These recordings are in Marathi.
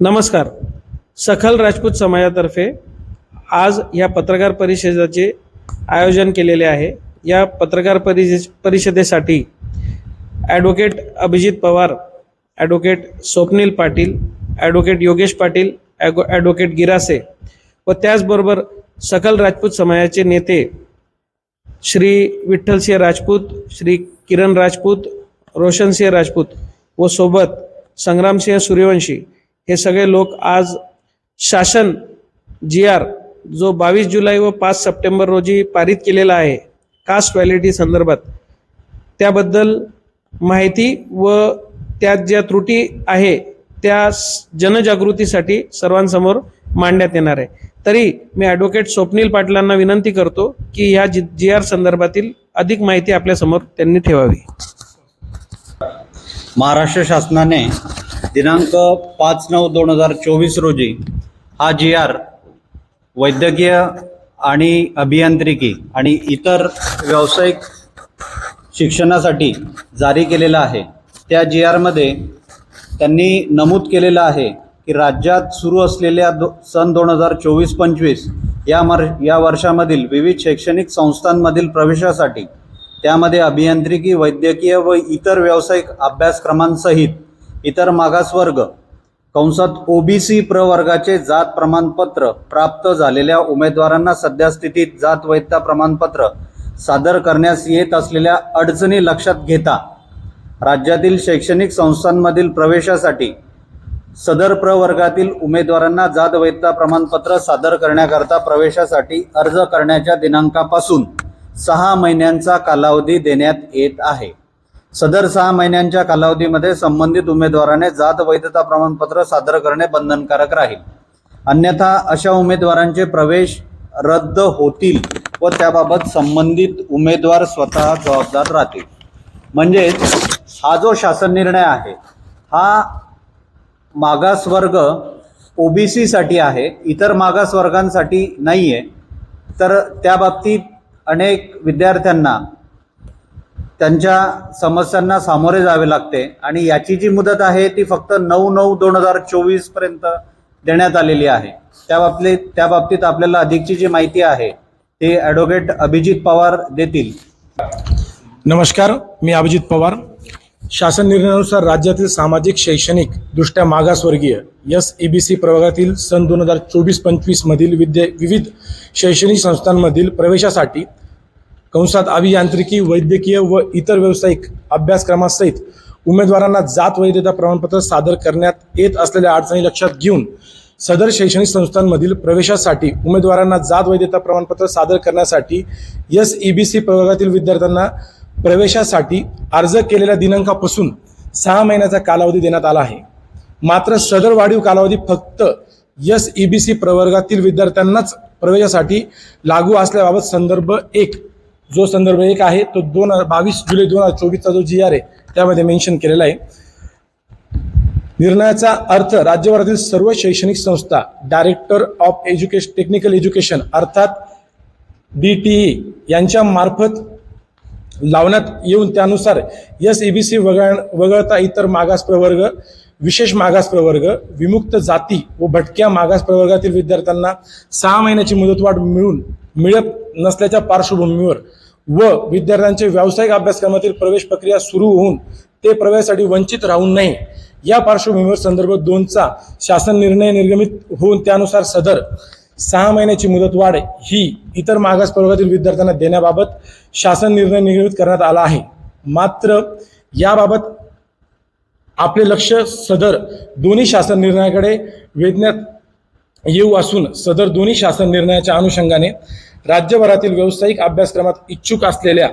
नमस्कार. सखल राजपूत समाजातर्फे आज या पत्रकार परिषदेचे आयोजन केलेले आहे. या पत्रकार परिषे परिषदेसाठी advocate Abhijit Pawar advocate Swapnil Patil advocate Yogesh Patil ago advocate Girase व त्याचबरोबर सकल राजपूत समाजाचे नेते श्री विठ्ठलसिंह राजपूत श्री किरण राजपूत रोशनसिंह राजपूत व सोबत संग्रामसिंह सूर्यवंशी हे सगळे लोक आज शासन जी आर जो बावीस जुलै व पाच सप्टेंबर रोजी पारित केलेला आहे कास्ट व्हॅलिटी संदर्भात त्याबद्दल माहिती व त्यात ज्या त्रुटी आहे त्या जनजागृतीसाठी सर्वांसमोर मांडण्यात येणार आहे. तरी मी ॲडव्होकेट स्वप्नील पाटलांना विनंती करतो की ह्या जी जी आर संदर्भातील अधिक माहिती आपल्यासमोर त्यांनी ठेवावी. महाराष्ट्र शासनाने दिनांक पाच नऊ दोन हजार चोवीस रोजी हा जी आर वैद्यकीय आणि अभियांत्रिकी आणि इतर व्यावसायिक शिक्षणासाठी जारी केलेला आहे. त्या जी आरमध्ये त्यांनी नमूद केलेलं आहे की राज्यात सुरू असलेल्या दो सन दोन हजार चोवीस पंचवीस या मर या वर्षामधील विविध शैक्षणिक संस्थांमधील प्रवेशासाठी त्यामध्ये अभियांत्रिकी वैद्यकीय व इतर व्यावसायिक अभ्यासक्रमांसहित इतर मागासवर्ग कंसात ओबीसी प्रवर्गाचे जात प्रमाणपत्र प्राप्त झालेल्या उमेदवारांना सध्या स्थितीत जात वैधता प्रमाणपत्र सादर करण्यास येत असलेल्या अडचणी लक्षात घेता राज्यातील शैक्षणिक संस्थांमधील प्रवेशासाठी सदर प्रवर्गातील उमेदवारांना जात वैधता प्रमाणपत्र सादर करण्याकरता प्रवेशासाठी अर्ज करण्याच्या दिनांकापासून सहा महिन्यांचा कालावधी देण्यात येत आहे. सदर सहा महिन्यांच्या कालावधीमध्ये संबंधित उमेदवाराने जात वैधता प्रमाणपत्र सादर करणे बंधनकारक राहील. अन्यथा अशा उमेदवारांचे प्रवेश रद्द होतील व त्याबाबत संबंधित उमेदवार स्वतः जबाबदार राहतील. म्हणजेच हा जो शासन निर्णय आहे हा मागासवर्ग ओबीसीसाठी आहे इतर मागासवर्गांसाठी नाही आहे तर त्या बाबतीत अनेक विद्यार्थ्यांना त्यांच्या समस्यांना सामोरे जावे लागते. आणि याची जी मुदत आहे ती फक्त नऊ नऊ दोन हजार चोवीसपर्यंत देण्यात आलेली आहे. त्या बाबतीत त्या बाबतीत आपल्याला अधिकची जी माहिती आहे ती ॲडव्होकेट अभिजित पवार देतील. नमस्कार मी अभिजित पवार. शासन निर्णयानुसार राज्यातील सामाजिक शैक्षणिक दृष्ट्या मागासवर्गीय एस ई बी सी प्रवर्गातील सन दोन हजार चोवीस पंचवीसमधील विद्या विविध शैक्षणिक संस्थांमधील प्रवेशासाठी कंसात अभियांत्रिकी वैद्यकीय व इतर व्यावसायिक अभ्यासक्रमासहित उमेदवारांना जात वैधता प्रमाणपत्र सादर करण्यात येत असलेल्या अडचणी लक्षात घेऊन सदर शैक्षणिक संस्थांमधील प्रवेशासाठी उमेदवारांना जात वैधता प्रमाणपत्र सादर करण्यासाठी एस ई बी सी प्रवर्गातील विद्यार्थ्यांना प्रवेशासाठी अर्ज केलेल्या दिनांकापासून सहा महिन्याचा कालावधी देण्यात आला आहे. मात्र सदर वाढीव कालावधी फक्त एस ई बी सी प्रवर्गातील विद्यार्थ्यांनाच प्रवेशासाठी लागू असल्याबाबत संदर्भ एक जो संदर्भ एक आहे तो दोन बावीस जुलै दोन हजार चोवीसचा जो जी आर आहे त्यामध्ये मेन्शन केलेला आहे. निर्णयाचा अर्थ राज्यभरातील सर्व शैक्षणिक संस्था director of education technical education अर्थात डी टी ई यांच्या मार्फत लावण्यात येऊन त्यानुसार एस ई बी सी वगळ वगळता इतर मागास प्रवर्ग विशेष मागास प्रवर्ग विमुक्त जाती व भटक्या मागास प्रवर्गातील विद्यार्थ्यांना सहा महिन्याची मुदतवाढ मिळून मिळत नसल्याच्या पार्श्वभूमीवर व विद्यार्थ्यांचे व्यावसायिक अभ्यासक्रमातील प्रवेश प्रक्रिया सुरू होऊन ते प्रवेशासाठी वंचित राहू नये या पार्श्वभूमीवर संदर्भ दोनचा शासन निर्णय निर्गमित होऊन त्यानुसार सदर सहा महिन्याची मुदतवाढ ही इतर मागास प्रवर्गातील विद्यार्थ्यांना देण्याबाबत शासन निर्णय निर्गमित करण्यात आला आहे. मात्र याबाबत आपले लक्ष सदर दोन्ही शासन निर्णयाकडे वेधण्यात येऊ असून सदर दोन्ही शासन निर्णयाच्या अनुषंगाने राज्यभरातील व्यावसायिक अभ्यासक्रमात इच्छुक असलेल्या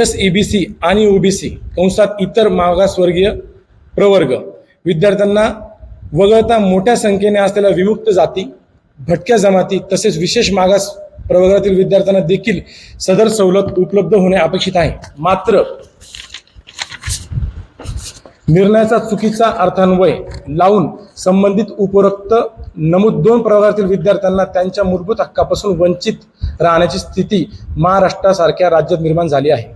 एस ई बी सी आणि ओबीसी कंसात इतर मागासवर्गीय प्रवर्ग विद्यार्थ्यांना वगळता मोठ्या संख्येने असलेल्या विमुक्त जाती भटक्या जमाती तसेच विशेष मागास प्रवर्गातील विद्यार्थ्यांना देखील सदर सवलत उपलब्ध होणे अपेक्षित आहे. मात्र निर्णयाचा चुकीचा अर्थान्वय लावून संबंधित उपरोक्त नमूद दोन प्रवर्गातील विद्यार्थ्यांना त्यांच्या मूलभूत हक्कापासून वंचित राहण्याची स्थिती महाराष्ट्रासारख्या राज्यात निर्माण झाली आहे.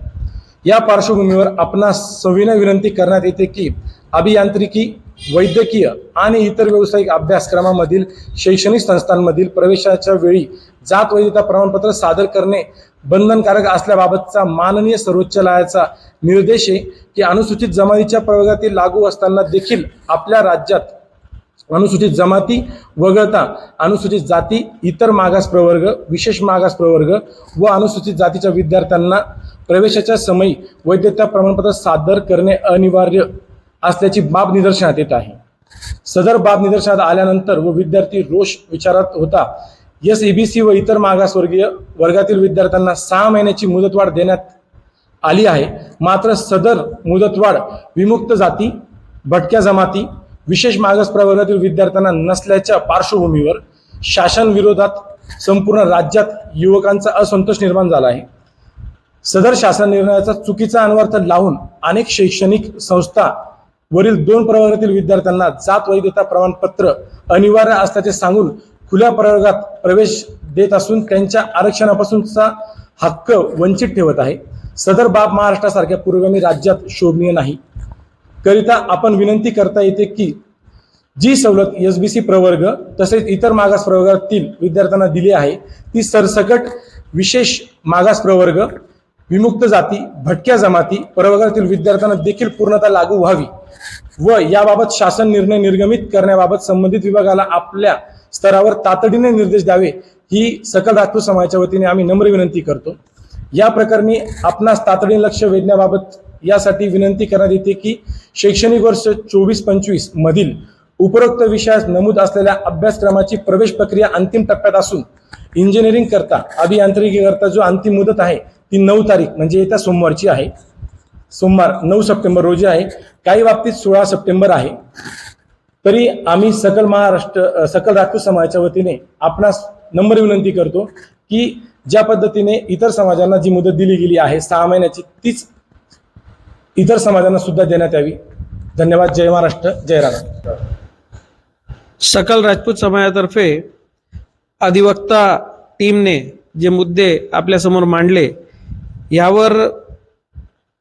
या पार्श्वभूमीवर आपणास सविनय विनंती करण्यात येते की अभियांत्रिकी वैद्यकीय आणि इतर व्यावसायिक अभ्यासक्रमामधील शैक्षणिक संस्थांमधील प्रवेशाच्या वेळी जात वैधता प्रमाणपत्र सादर करणे बंधनकारक असल्याबाबतचा माननीय सर्वोच्च न्यायालयाचा निर्देश आहे की अनुसूचित जमातीच्या प्रवर्गातील लागू असताना देखील आपल्या राज्यात अनुसूचित जमाती वगळता अनुसूचित जाती इतर मागास प्रवर्ग विशेष मागास प्रवर्ग व अनुसूचित जातीच्या विद्यार्थ्यांना प्रवेशाच्या समयी वैद्यता प्रमाणपत्र सादर करणे अनिवार्य असल्याची बाब निदर्शनात येत आहे. सदर बाब निदर्शनात आल्यानंतर व विद्यार्थी रोष विचारात होता एस सी व इतर मागासवर्गीय वर्गातील विद्यार्थ्यांना सहा महिन्याची मुदतवाढ देण्यात आली आहे. मात्र सदर मुदतवाढ विमुक्त जाती भटक्या जमाती विशेष मागास प्रवर्गातील विद्यार्थ्यांना नसल्याच्या पार्श्वभूमीवर शासन विरोधात संपूर्ण राज्यात युवकांचा असंतोष निर्माण झाला आहे. सदर शासन निर्णयाचा चुकीचा अन्वर्थ लावून अनेक शैक्षणिक संस्था वरील दोन प्रवर्गातील विद्यार्थ्यांना जात वैधता प्रमाणपत्र अनिवार्य असल्याचे सांगून खुल्या प्रवर्गात प्रवेश देत असून त्यांच्या आरक्षणापासूनचा हक्क वंचित ठेवत आहे. सदर बाब महाराष्ट्रासारख्या पुरोगामी राज्यात शोभनीय नाही. करिता आपण विनंती करता येते की जी सवलत एस बी सी प्रवर्ग तसेच इतर मागास प्रवर्गातील विद्यार्थ्यांना दिली आहे ती सरसकट विशेष मागास प्रवर्ग विमुक्त जाती भटक्या जमाती प्रवर्गातील विद्यार्थ्यांना देखील पूर्णता लागू व्हावी व याबाबत शासन निर्णय निर्गमित करण्याबाबत संबंधित विभागाला आपल्या स्तरावर तातडीने निर्देश द्यावे ही सकल राजपूत समाजाच्या वतीने आम्ही नम्र विनंती करतो. या प्रकरणी आपणास तातडीने लक्ष वेधण्याबाबत यासाठी विनंती करण्यात येते की शैक्षणिक वर्ष चोवीस पंचवीस मधील उपरोक्त विषयास नमूद असलेल्या अभ्यासक्रमाची प्रवेश प्रक्रिया अंतिम टप्प्यात असून इंजिनिअरिंग करता अभियांत्रिकी करता जो अंतिम मुदत आहे ती नऊ तारीख म्हणजे येत्या सोमवारची आहे. सोमवार नऊ सप्टेंबर रोजी आहे. काही बाबतीत सोळा सप्टेंबर आहे. तरी आम्ही सकल महाराष्ट्र सकल राजपूत समाजाच्या वतीने आपणास नम्र विनंती करतो की ज्या पद्धतीने इतर समाजांना जी मुदत दिली गेली आहे सहा महिन्याची तीच इतर समाजांना सुद्धा देण्यात यावी. धन्यवाद. जय महाराष्ट्र. जय राम. सकल राजपूत समाजातर्फे अधिवक्ता टीमने जे मुद्दे आपल्यासमोर मांडले यावर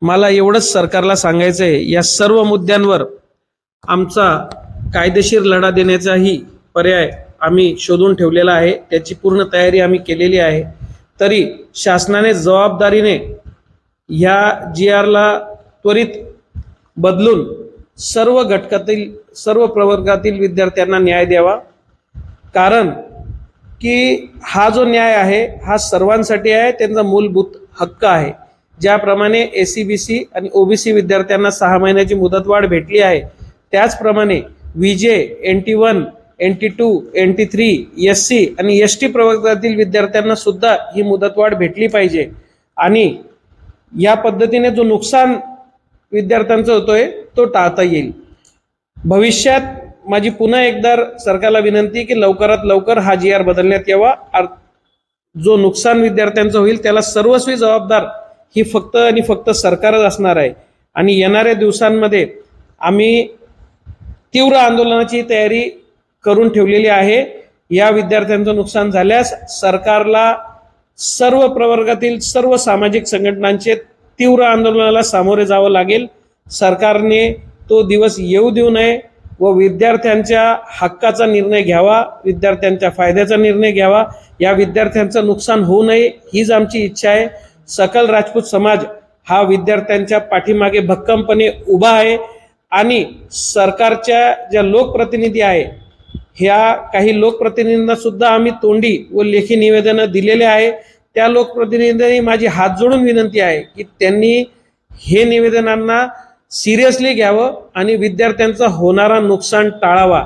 मला एवढंच सरकारला सांगायचं आहे या सर्व मुद्द्यांवर आमचा कायदेशीर लढा देण्याचाही पर्याय आम्ही शोधून ठेवलेला आहे. त्याची पूर्ण तयारी आम्ही केलेली आहे. तरी शासनाने जबाबदारीने ह्या जी आरला त्वरित बदलून सर्व घटकातील सर्व प्रवर्गातील विद्यार्थ्यांना न्याय द्यावा. कारण की हा जो न्याय आहे हा सर्वांसाठी आहे त्यांचा मूलभूत हक्क आहे. ज्याप्रमाणे ए सी बी सी आणि ओबीसी विद्यार्थ्यांना सहा महिन्याची मुदतवाढ भेटली आहे त्याचप्रमाणे VJ N T one N T two N T three S C आणि एस टी प्रवर्गातील विद्यार्थ्यांना सुद्धा ही मुदतवाढ भेटली पाहिजे. आणि या पद्धतीने जो नुकसान विद्यार्थ्यांचा होतोय तो टाळता येईल. भविष्यात माझी पुन्हा एकदा सरकारला विनंती की लवकरात लवकर हा जी आर बदलण्यात यावा. जो नुकसान विद्यार्थ्यांचं होईल त्याला सर्वस्वी जबाबदार ही फक्त आणि फक्त सरकारच असणार आहे. आणि येणाऱ्या दिवसांमध्ये आम्ही तीव्र आंदोलनाची तयारी करून ठेवलेली आहे. या विद्यार्थ्यांचं नुकसान झाल्यास सरकारला सर्व प्रवर्गातील सर्व सामाजिक संघटनांचे तीव्र आंदोलनाला सामोरे जावं लागेल. सरकारने तो दिवस येऊ देऊ नये व विद्यार्थ्यांच्या हक्काचा निर्णय घ्यावा विद्यार्थ्यांच्या फायद्याचा निर्णय घ्यावा. या विद्यार्थ्यांचं नुकसान होऊ नये हीच आमची इच्छा आहे. सकल राजपूत समाज हा विद्यार्थ्यांच्या पाठीमागे भक्कमपणे उभा आहे आणि सरकारच्या ज्या लोकप्रतिनिधी आहे ह्या काही लोकप्रतिनिधींना सुद्धा आम्ही तोंडी व लेखी निवेदनं दिलेले आहे. त्या लोकप्रतिनिधींनी माझी हात जोडून विनंती आहे की त्यांनी हे निवेदनांना सिरियसली घ्यावं आणि विद्यार्थ्यांचा होणारा नुकसान टाळावा.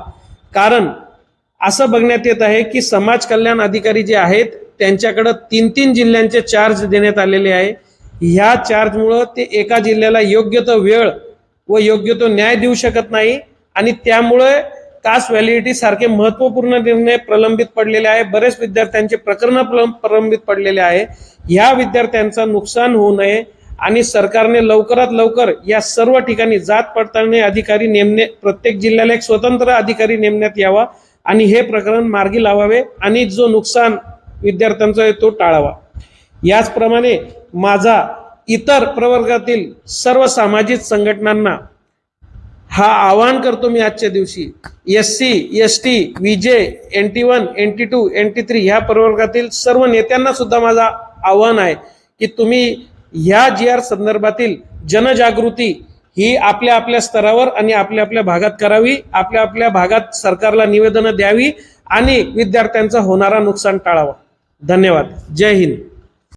कारण असं बघण्यात येत आहे की समाज कल्याण अधिकारी जे आहेत त्यांच्याकडं तीन तीन जिल्ह्यांचे चार्ज देण्यात आलेले आहे. ह्या चार्जमुळं ते एका जिल्ह्याला योग्य तो वेळ व योग्य तो न्याय देऊ शकत नाही आणि त्यामुळे तास व्हॅलिडिटी सारखे महत्त्वपूर्ण निर्णय प्रलंबित पडलेले आहे. बरेच विद्यार्थ्यांचे प्रकरण प्रलंबित पडलेले आहे. ह्या विद्यार्थ्यांचं नुकसान होऊ नये आणि सरकारने लवकरात लवकर या सर्व ठिकाणी जात पडताळणी अधिकारी नेमणे प्रत्येक जिल्ह्याला एक स्वतंत्र अधिकारी नेमण्यात यावा आणि हे प्रकरण मार्गी लावावे आणि जो नुकसान विद्यार्थ्यांचा आहे तो टाळावा. याचप्रमाणे माझा इतर प्रवर्गातील सर्व सामाजिक संघटनांना हा आवाहन करतो मी आजच्या दिवशी. S C S T VJ N T one N T two N T three ह्या प्रवर्गातील सर्व नेत्यांना सुद्धा माझा आव्हान आहे की तुम्ही ह्या जी आर संदर्भातील जनजागृती ही आपल्या आपल्या स्तरावर आणि आपल्या आपल्या भागात करावी आपल्या आपल्या भागात सरकारला निवेदनं द्यावी आणि विद्यार्थ्यांचा होणारा नुकसान टाळावा. धन्यवाद. जय हिंद.